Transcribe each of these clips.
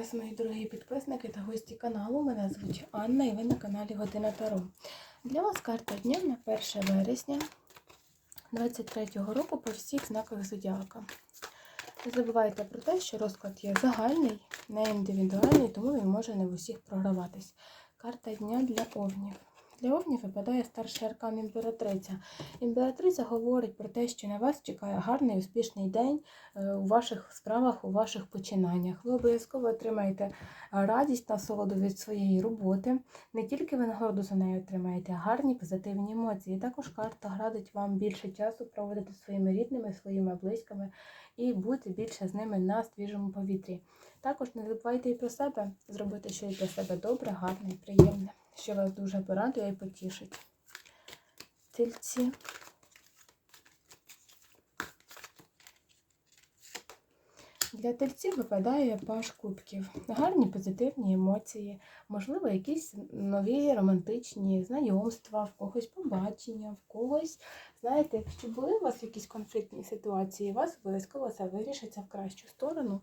вас, мої дорогі підписники та гості каналу. Мене звуть Анна і ви на каналі Година Таро. Для вас карта дня на 1 вересня 2023 року по всіх знаках зодіака. Не забувайте про те, що розклад є загальний, не індивідуальний, тому він може не в усіх програватись. Карта дня для овнів. Для овнів випадає старший аркан імператриця. Імператриця говорить про те, що на вас чекає гарний успішний день е, у ваших справах, у ваших починаннях. Ви обов'язково отримаєте радість та насолоду від своєї роботи. Не тільки винагороду за нею отримаєте, а гарні позитивні емоції. Також карта градить вам більше часу проводити своїми рідними, своїми близькими і бути більше з ними на свіжому повітрі. Також не забувайте і про себе, зробити щось для себе добре, гарне і приємне, що вас дуже порадує і потішить. Тільці. Для тельців випадає паш кубків. Гарні позитивні емоції, можливо, якісь нові романтичні знайомства, в когось побачення, в когось, знаєте, якщо були у вас якісь конфліктні ситуації, у вас обов'язково це вирішиться в кращу сторону.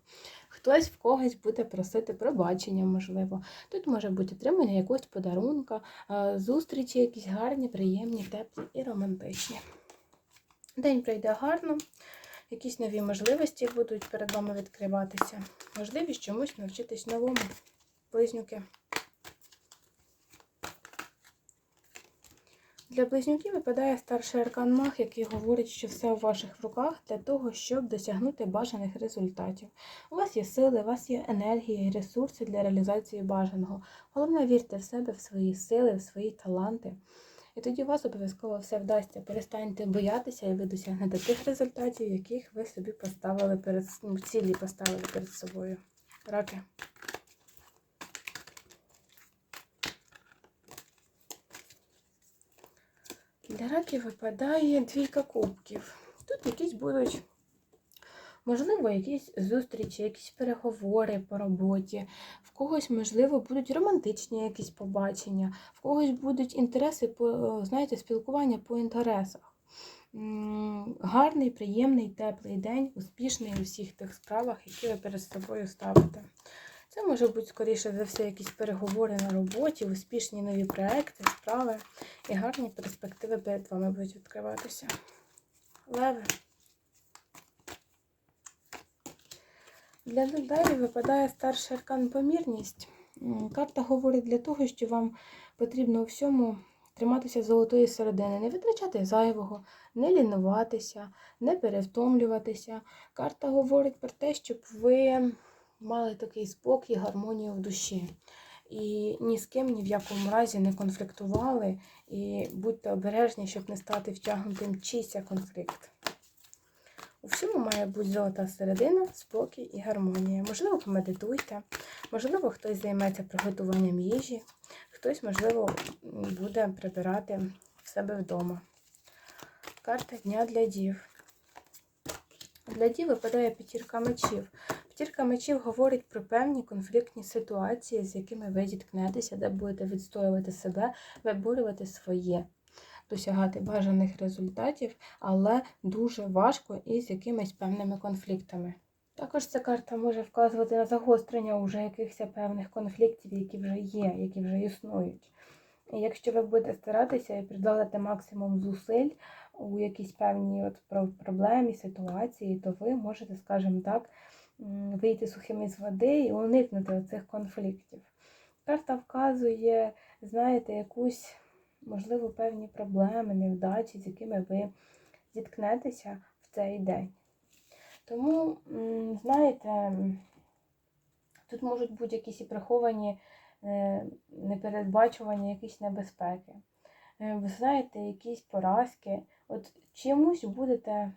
Хтось в когось буде просити пробачення, можливо. Тут може бути отримання якогось подарунка, е, зустрічі якісь гарні, приємні, теплі і романтичні. День пройде гарно. Якісь нові можливості будуть перед вами відкриватися. Можливість чомусь навчитись новому. Близнюки. Для близнюків випадає старший аркан маг, який говорить, що все у ваших руках для того, щоб досягнути бажаних результатів. У вас є сили, у вас є енергія і ресурси для реалізації бажаного. Головне, вірте в себе, в свої сили, в свої таланти. І тоді у вас обов'язково все вдасться. Перестаньте боятися, і ви досягнете тих результатів, яких ви собі поставили перед ну, цілі поставили перед собою. Раки. Для раків випадає двійка кубків. Тут якісь будуть, можливо, якісь зустрічі, якісь переговори по роботі, в когось, можливо, будуть романтичні якісь побачення, в когось будуть інтереси, по, знаєте, спілкування по інтересах. Гарний, приємний, теплий день, успішний у всіх тих справах, які ви перед собою ставите. Це може бути, скоріше за все, якісь переговори на роботі, успішні нові проекти, справи і гарні перспективи перед вами будуть відкриватися. Леви. Для Левів випадає старший аркан помірність. Карта говорить для того, що вам потрібно у всьому триматися золотої середини, не витрачати зайвого, не лінуватися, не перевтомлюватися. Карта говорить про те, щоб ви мали такий спокій, гармонію в душі. І ні з ким ні в якому разі не конфліктували. І будьте обережні, щоб не стати втягнутим чийся конфлікт. У всьому має бути золота середина, спокій і гармонія. Можливо, помедитуйте, можливо, хтось займеться приготуванням їжі, хтось, можливо, буде прибирати в себе вдома. Карта дня для дів. Для дів випадає п'ятірка мечів. П'ятірка мечів говорить про певні конфліктні ситуації, з якими ви зіткнетеся, де будете відстоювати себе, виборювати своє, досягати бажаних результатів, але дуже важко і з якимись певними конфліктами. Також ця карта може вказувати на загострення уже якихось певних конфліктів, які вже є, які вже існують. І якщо ви будете старатися і приділити максимум зусиль у якійсь певній от проблемі, ситуації, то ви можете, скажімо так, вийти сухими з води і уникнути цих конфліктів. Карта вказує, знаєте, якусь, можливо, певні проблеми, невдачі, з якими ви зіткнетеся в цей день. Тому, знаєте, тут можуть бути якісь і приховані непередбачувані непередбачування, якісь небезпеки. Е, Ви знаєте, якісь поразки. От чимось будете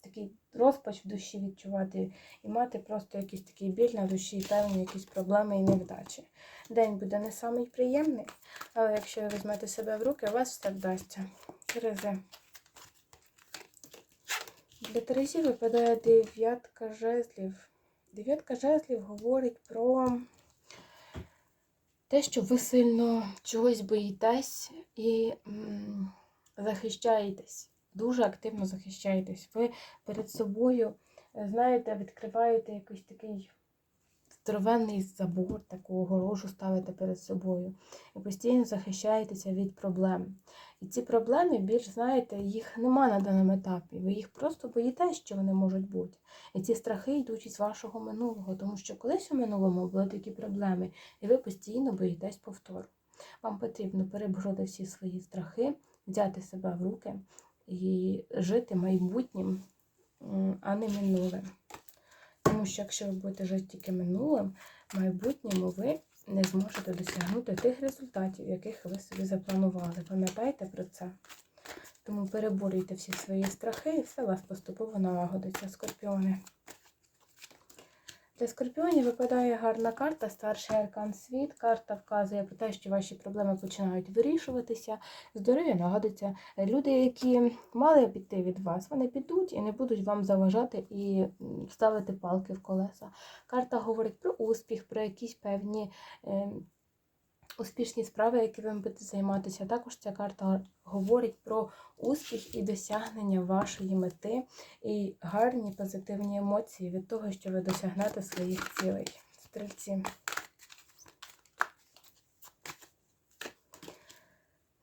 такий розпач в душі відчувати і мати просто якийсь такий біль на душі, певні якісь проблеми і невдачі. День буде не самий приємний, але якщо ви візьмете себе в руки, у вас все вдасться. Терези. Для Терезі випадає дев'ятка жезлів. Дев'ятка жезлів говорить про те, що ви сильно чогось боїтесь і захищаєтесь. Дуже активно захищаєтесь. Ви перед собою, е, знаєте, відкриваєте якийсь такий здоровенний забор, таку огорожу ставите перед собою і постійно захищаєтеся від проблем. І ці проблеми більш, знаєте, їх нема на даному етапі. Ви їх просто боїтесь, що вони можуть бути. І ці страхи йдуть із вашого минулого, тому що колись у минулому були такі проблеми, і ви постійно боїтесь повтору. Вам потрібно перебороти всі свої страхи, взяти себе в руки і жити майбутнім, а не минулим. Тому що якщо ви будете жити тільки минулим, в майбутньому ви не зможете досягнути тих результатів, яких ви собі запланували. Пам'ятайте про це. Тому переборюйте всі свої страхи і все вас поступово налагодиться, скорпіони. Для скорпіонів випадає гарна карта, старший аркан світ. Карта вказує про те, що ваші проблеми починають вирішуватися, здоров'я нагадиться. Люди, які мали піти від вас, вони підуть і не будуть вам заважати і ставити палки в колеса. Карта говорить про успіх, про якісь певні е, успішні справи, які ви будете займатися. Також ця карта говорить про успіх і досягнення вашої мети і гарні позитивні емоції від того, що ви досягнете своїх цілей. Стрільці.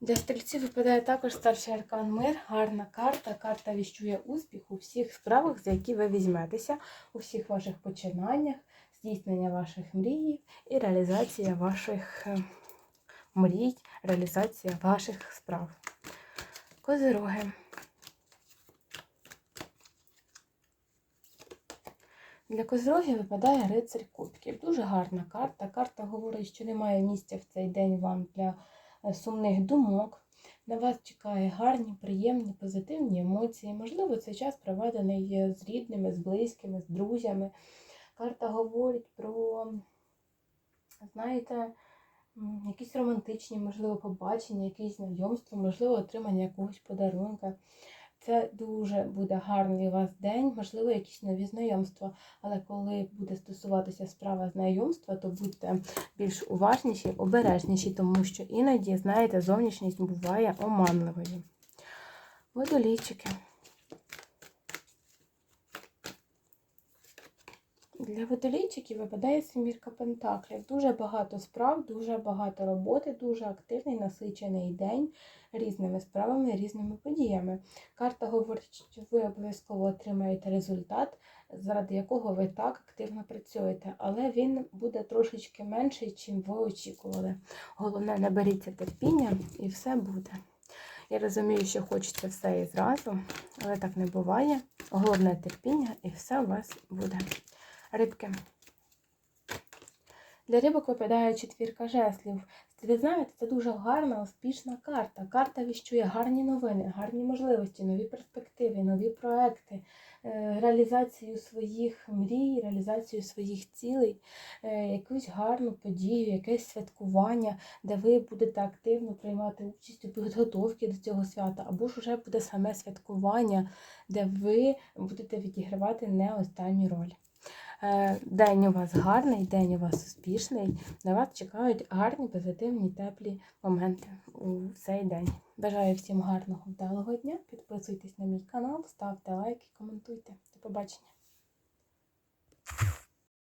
Для стрільців випадає також старший аркан мир, гарна карта. Карта віщує успіх у всіх справах, за які ви візьметеся, у всіх ваших починаннях, здійснення ваших мрій і реалізація ваших е, мрій, реалізація ваших справ. Козироги. Для козирогів випадає рицарь кубків. Дуже гарна карта. Карта говорить, що немає місця в цей день вам для е, сумних думок. На вас чекає гарні, приємні, позитивні емоції. Можливо, цей час проведений е, з рідними, з близькими, з друзями. Карта говорить про, знаєте, якісь романтичні, можливо, побачення, якісь знайомства, можливо, отримання якогось подарунка. Це дуже буде гарний у вас день, можливо, якісь нові знайомства. Але коли буде стосуватися справа знайомства, то будьте більш уважніші, обережніші, тому що іноді, знаєте, зовнішність буває оманливою. Водолійчики. Для водолійчиків випадає семірка пентаклів. Дуже багато справ, дуже багато роботи, дуже активний, насичений день різними справами, різними подіями. Карта говорить, що ви обов'язково отримаєте результат, заради якого ви так активно працюєте, але він буде трошечки менший, чим ви очікували. Головне, наберіться терпіння і все буде. Я розумію, що хочеться все і зразу, але так не буває. Головне терпіння і все у вас буде. Рибки. Для рибок випадає четвірка жеслів. Ви знаєте, це дуже гарна, успішна карта. Карта віщує гарні новини, гарні можливості, нові перспективи, нові проекти, е, реалізацію своїх мрій, реалізацію своїх цілей, е, якусь гарну подію, якесь святкування, де ви будете активно приймати участь у підготовці до цього свята, або ж вже буде саме святкування, де ви будете відігравати не останню роль. Е, День у вас гарний, день у вас успішний. На вас чекають гарні, позитивні, теплі моменти у цей день. Бажаю всім гарного, вдалого дня. Підписуйтесь на мій канал, ставте лайки, коментуйте. До побачення.